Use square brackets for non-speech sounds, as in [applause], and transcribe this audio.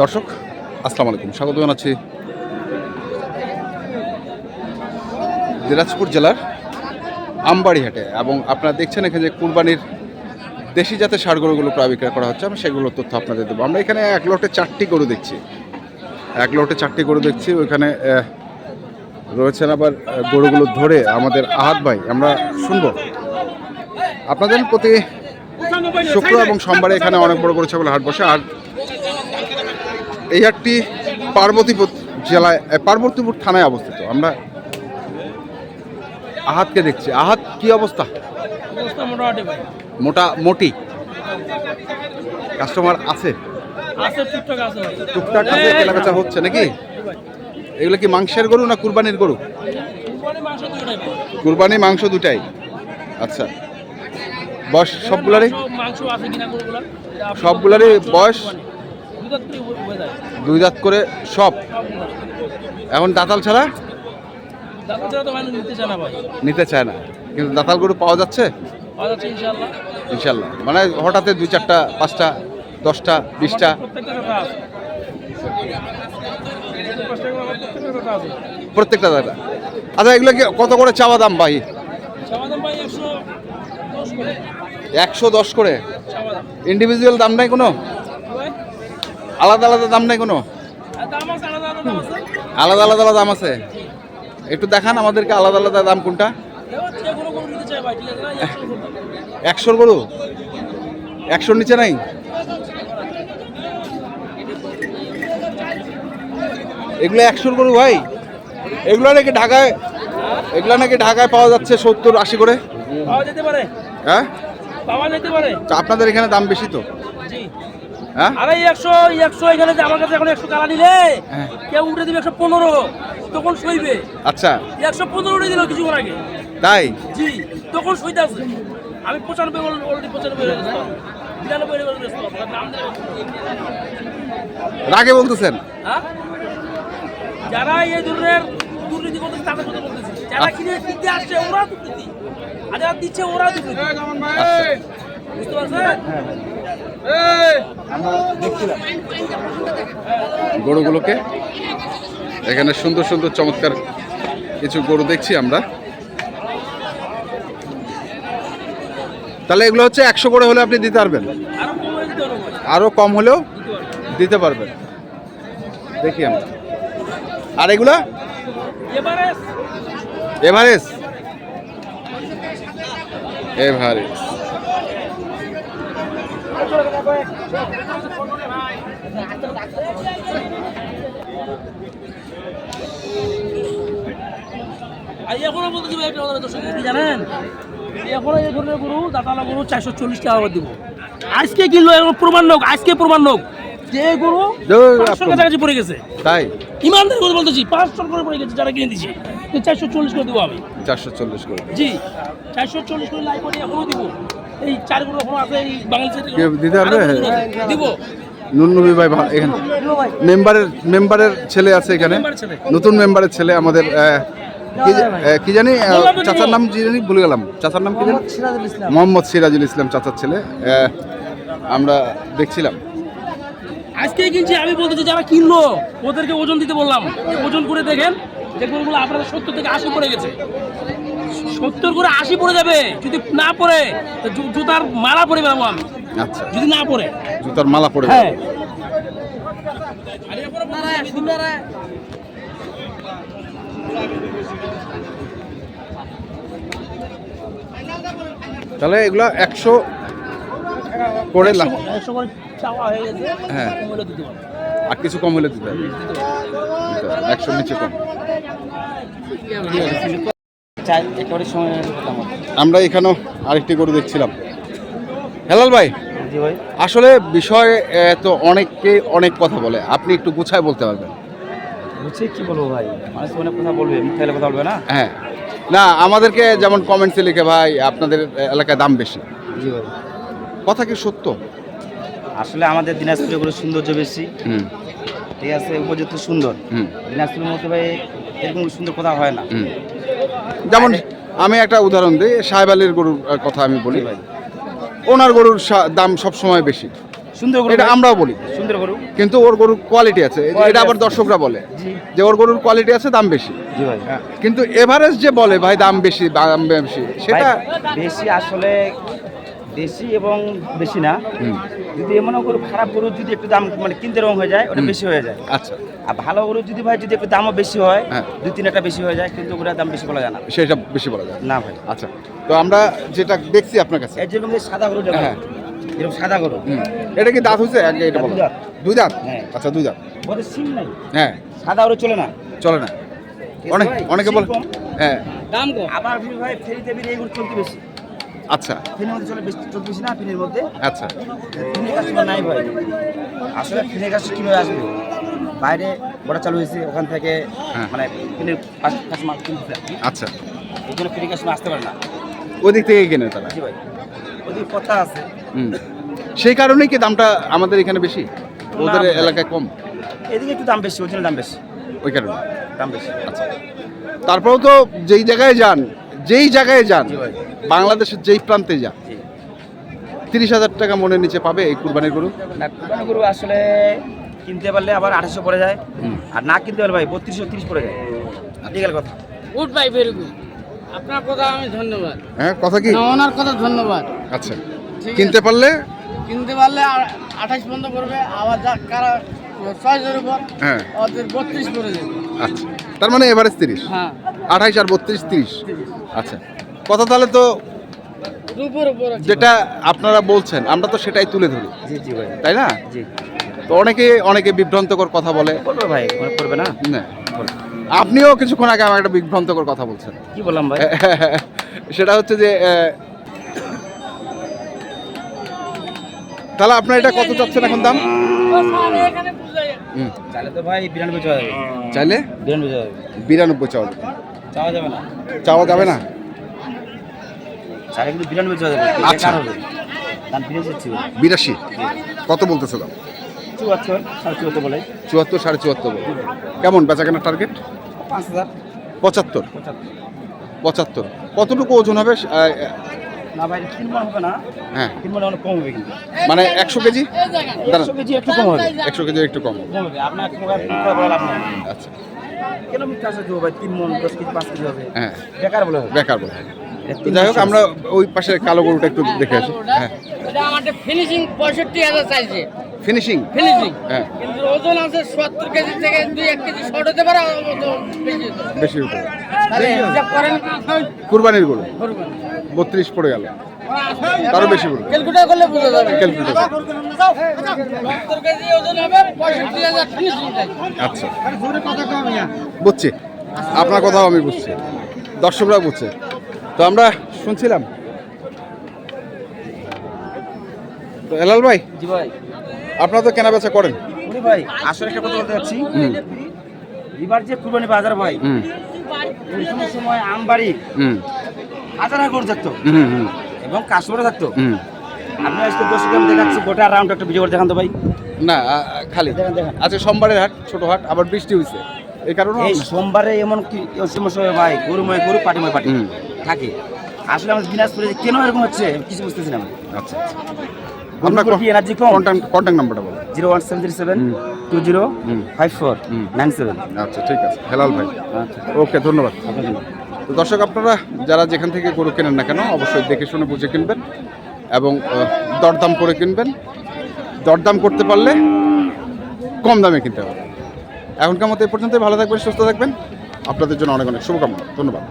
দর্শক, আসসালামু আলাইকুম। স্বাগত জানাচ্ছি দিনাজপুর জেলার আমবাড়িহাটে এবং আপনারা দেখছেন এখানে যে কুরবানির দেশি জাতের ষাড় গরুগুলো প্রায় বিক্রয় করা হচ্ছে, আমি সেগুলোর তথ্য আপনাদের দেবো। আমরা এখানে এক লটে চারটি গরু দেখছি। এক লটে চারটি গরু দেখছি, ওইখানে রয়েছেন আবার গরুগুলো ধরে আমাদের আহাত ভাই। আমরা শুনব। আপনাদের প্রতি শুক্র এবং সোমবারে এখানে অনেক বড় বড় ছাগল হাট বসে। আর এই হাটটি পার্বতীপুর জেলায় পার্বতীপুর থানায় অবস্থিত। আমরা আহাতকে দেখছি। আহাত কি অবস্থা? মোটা মোটি। কাস্টমার আছে? টুকটাক আছে। টুকটাক কেনাবেচা হচ্ছে নাকি? এগুলো কি মাংসের গরু না কুরবানির গরু? কুরবানি মাংস দুটাই। আচ্ছা। বয়স সবগুলারই? সবগুলারই বয়স? দুই দাঁত করে সব। এখন দাতাল ছাড়া? নিতে চায় না কিন্তু দাঁতাল গরু পাওয়া যাচ্ছে? ইনশাল্লাহ মানে হঠাৎ দুই চারটা পাঁচটা দশটা বিশটা? প্রত্যেকটা দাদা আচ্ছা এগুলো কি কত করে চাওয়া দাম ভাই? একশো করে একশো দশ করে? ইন্ডিভিজুয়াল দাম নাই কোনো? আলাদা আলাদা দাম নাই কোনো? আলাদা আলাদা দাম আছে। একটু দেখান আমাদেরকে আলাদা আলাদা দাম কোনটা? একশোর গরু? একশোর নিচে নাই? এগুলো একশোর গরু ভাই? এগুলো নাকি ঢাকায় এগুলো নাকি ঢাকায় পাওয়া যাচ্ছে সত্তর আশি করে? পাওয়া যেতে পারে। হ্যাঁ? পাওয়া যেতে পারে। তা আপনাদের এখানে দাম বেশি তো? হ্যাঁ? আরে একশো একশো এখানে আমার কাছে এখন একশো টাকা নিলে হ্যাঁ। কেউ উঠে দিবে একশো পনেরো তখন সইবে। আচ্ছা। একশো পনেরো উঠে দিল কিছুক্ষণ আগে। তাই? জি তখন সইতে আছে আমি পঁচানব্বই অলরেডি পঁচানব্বই হয়ে বিরানব্বই হয়ে রাগে বলতেছেন? হ্যাঁ? যারা এই ধরনের দুর্নীতি করতেছে তাদের কথা বলতেছি। যারা কিনে কিনতে আসছে ওরা দুর্নীতি। দিচ্ছে ওরা বুঝতে পারছেন? গরুগুলোকে এখানে সুন্দর সুন্দর চমৎকার কিছু গরু দেখছি আমরা। তাহলে এগুলো হচ্ছে একশো করে হলে আপনি দিতে পারবেন। আরও কম হলেও দিতে পারবেন। দেখি আমরা। আর এগুলা? এবারে আর এখনও কি জানেন? এই ধরনের গরু দাতালা গরু চারশো চল্লিশ টাকা করে দিব। আজকে কিনলো এরকম প্রমাণ হোক আজকে প্রমাণ হোক। যে গরু পাঁচশোর কাছাকাছি পড়ে গেছে। তাই? ইমানদারি কথা বলতেছি পাঁচশো করে পড়ে গেছে যারা কিনে দিচ্ছে চারশো চল্লিশ করে দেবো আমি। চারশো চল্লিশ করে জি চারশো চল্লিশ করে লাই করে এখনও দিব। এই চার গরু এখনও আছে এই কেউ দিতে পারবে? দিব। নুননবী ভাই এখানে। মেম্বারের মেম্বারের ছেলে আছে এখানে। নতুন মেম্বারের ছেলে আমাদের কি জানি চাচার নাম কি জানি ভুলে গেলাম। চাচার নাম কি জানি? মোহাম্মদ সিরাজুল ইসলাম। চাচার ছেলে। আমরা দেখছিলাম। আজকে কিনছি আমি বলতেছি যারা কিনলো ওদেরকে ওজন দিতে বললাম। ওজন করে দেখেন যে গরুগুলো আপনাদের সত্তর থেকে আশি পড়ে গেছে। সত্তর করে আশি পড়ে যাবে যদি না পড়ে তো জুতার মালা পরে বেড়াবো আমি। আচ্ছা। যদি না পড়ে। জুতার মালা পরে হ্যাঁ। তাহলে এগুলো একশো করে একশো করে চাওয়া হয়ে গেছে। হ্যাঁ। আর কিছু কম হলে দিতে হবে। একশো নিচে কম। আমরা এখানেও আরেকটি গরু দেখছিলাম। হেলাল ভাই আসলে বিষয়ে তো অনেককে অনেক কথা বলে। আপনি একটু গুছায় বলতে পারবেন। বুঝছি কি বলব ভাই? মানুষ অনেক কথা বলবে মিথ্যা কথা বলবে না? হ্যাঁ। না আমাদেরকে যেমন কমেন্টসে লিখে ভাই আপনাদের এলাকায় দাম বেশি। জি ভাই। কথা কি সত্য? আসলে আমাদের দিনাজপুরে গুলো সৌন্দর্য বেশি। ঠিক আছে উপযুক্ত সুন্দর। হুম। দিনাজপুরের মধ্যে ভাই এরকম সুন্দর কথা হয় না। যেমন আমি একটা উদাহরণ দিই সাহেব আলীর গরুর কথা আমি বলি। ভাই। ওনার গরুর সা- দাম সব সময় বেশি। সুন্দর গরু এটা আমরাও বলি। সুন্দর গরু। কিন্তু ওর গরুর কোয়ালিটি আছে। যে এটা আবার দর্শকরা বলে যে ওর গরুর কোয়ালিটি আছে দাম বেশি। ভাই। কিন্তু এভারেজ যে বলে ভাই দাম বেশি দাম বেশি সেটা বেশি আসলে বেশি এবং বেশি না। যদি এমন গরু খারাপ গরু যদি একটু দাম মানে কিনতে রং হয়ে যায় ওটা বেশি হয়ে যায়। আচ্ছা। আর ভালো গরু যদি ভাই যদি একটু দামও বেশি হয় হ্যাঁ। দুই তিন একটা বেশি হয়ে যায় কিন্তু ওগুলোর দাম বেশি বলা যায় না। সেটা বেশি বলা যায় না। ভাই। আচ্ছা। তো আমরা যেটা দেখছি আপনার কাছে। এই যেরকম এই সাদা গরু যেমন হ্যাঁ। এরকম সাদা গরু। হুম, এটা কি দাঁত হয়েছে আগে এটা বলো। দুই দাঁত। দুই দাঁত? হ্যাঁ। আচ্ছা দুই দাঁত। ওদের সিম নাই। হ্যাঁ। সাদা গরু চলে না। চলে না। অনেক অনেকে বলে হ্যাঁ। দাম কম। আবার ফির ভাই ফেরিতে বেরিয়ে এইগুলো চলতে বেশি। আচ্ছা। ফিনের মধ্যে চলে বেশি চলতে বেশি না ফিনের মধ্যে? আচ্ছা। ফিনের কাস্টমার নাই ভাই? আসলে ফিনের কাস্টমার কীভাবে আসবে? বাইরে বড় চালু হয়েছে ওখান থেকে হ্যাঁ। মানে ফিনের কাস্টমার কিনতে আচ্ছা। এই জন্য ফিনের কাস্টমার আসতে পারে না। ওই দিক থেকে কেনে তারা জি ভাই। ওদিকে কথা আছে। হুম। সেই কারণেই কি দামটা আমাদের এখানে বেশি? ওদের এলাকায় কম? এদিকে একটু দাম বেশি ওই জন্য দাম বেশি। ওই কারণে। দাম বেশি। আচ্ছা। তারপরেও তো যেই জায়গায় যান যেই জায়গায় যান ভাই। বাংলাদেশের যেই প্রান্তে যান তিরিশ হাজার টাকা মনের নিচে পাবে এই কুরবানির গরু? না কুরবানি গরু আসলে কিনতে পারলে আবার আঠাশশো পড়ে যায় আর না কিনতে পারলে ভাই বত্রিশশো তিরিশ পড়ে যায়। লিগাল কথা। গুড বাই ভেরি গুড আপনার কথা আমি ধন্যবাদ। হ্যাঁ কথা কি? না, ওনার কথা ধন্যবাদ। আচ্ছা। কিনতে পারলে? কিনতে পারলে আঠাশ পর্যন্ত করবে আবার যা কারা চয়েসের উপর হ্যাঁ। ওদের বত্রিশ করে দেবে আচ্ছা। তার মানে এভারেজ তিরিশ? হ্যাঁ। আঠাইশ আর বত্রিশ তিরিশ। আচ্ছা। কথা তাহলে তো রূপের উপর আছে। যেটা আপনারা বলছেন আমরা তো সেটাই তুলে ধরি। জি জি ভাই। তাই না? তো অনেকে অনেকে বিভ্রান্তকর কথা বলে। ভাই করবে না? না। আপনিও কিছুক্ষণ আগে আমার একটা বিভ্রান্তকর কথা বলছেন। কি বললাম ভাই? [laughs] সেটা হচ্ছে যে তাহলে আপনার এটা কত চাচ্ছেন এখন দাম? হুম, চাইলে তো ভাই বিরানব্বই চাওয়া যাবে। চাইলে? বিরানব্বই চাওয়া যাবে। বিরানব্বই চাওয়া যাবে। চাওয়া যাবে না। চাওয়া যাবে না? আচ্ছা। বিরাশি? কত বলতেছে দাম চুয়াত্তর সাড়ে চুয়াত্তর বলে। চুয়াত্তর সাড়ে চুয়াত্তর কেমন বেচা কেনার টার্গেট পাঁচ হাজার। পঁচাত্তর। পঁচাত্তর। কতটুকু ওজন হবে? না ভাই তিন মন হবে না। হ্যাঁ। তিন মনে অনেক কম হবে কিন্তু। মানে একশো কেজি? দাঁড়ান। একশো কেজি একটু কম হবে। একশো কেজি একটু কম হবে। আপনার আচ্ছা। কেন মিথ্যা ভাই? তিন মন দশ কেজি পাঁচ কেজি হবে? হ্যাঁ। বেকার বলে বেকার বলে যাই হোক আমরা ওই পাশে কালো গরুটা একটু দেখে আসি। হ্যাঁ। এটা আমাদের ফিনিশিং পঁয়ষট্টি হাজার চাইছে। ফিনিশিং ফিনিশিং হ্যাঁ। কিন্তু ওজন আছে সত্তর কেজি থেকে দুই এক কেজি শর্ট হতে পারে বেশি হতে পারে। করেন কুরবানির গরু। করবেন। বত্রিশ পড়ে গেল। তারও বেশি করলে বোঝা যাবে। ক্যালকুলেটর। চাইছে আচ্ছা। বুঝছি। আপনার কথাও আমি বুঝছি। দর্শকরা বুঝছে। তো আমরা শুনছিলাম। তো এলাল ভাই জি ভাই। আপনারা তো কেনা বেচা করেন। ভাই আসলে একটা কথা বলতে যাচ্ছি হুম। এবার যে কুরবানি বাজার ভাই সময় আমবাড়ি। হাজার গরু থাকতো। এবং কাস্টমারও থাকতো। আপনি আজকে দশ গ্রাম দেখাচ্ছি গোটা রাউন্ড একটা ভিডিও করে দেখান তো ভাই। না খালি। আচ্ছা সোমবারের হাট ছোট হাট আবার বৃষ্টি হয়েছে এই কারণে এই সোমবারে এমন কি সমস্যা হয় ভাই গরুময় গরু পাটিময় পাটি। থাকে। আসলে আমাদের দিনাজপুরে কেন এরকম হচ্ছে কিছু বুঝতেছি না আচ্ছা আপনার কি এনার্জি কম? কন্ট্যাক্ট কন্ট্যাক্ট নাম্বারটা বলো। Zero one seven three seven two zero. Five four. Nine seven. আচ্ছা ঠিক আছে। হেলাল ভাই। আচ্ছা। ওকে ধন্যবাদ। আপনার তো দর্শক, আপনারা যারা যেখান থেকে গরু কেনেন না কেন, অবশ্যই দেখে শুনে বুঝে কিনবেন এবং দরদাম করে কিনবেন। দরদাম করতে পারলে কম দামে কিনতে হবে। এখনকার মতো এ পর্যন্তই। ভালো থাকবেন, সুস্থ থাকবেন। আপনাদের জন্য অনেক অনেক শুভকামনা। ধন্যবাদ।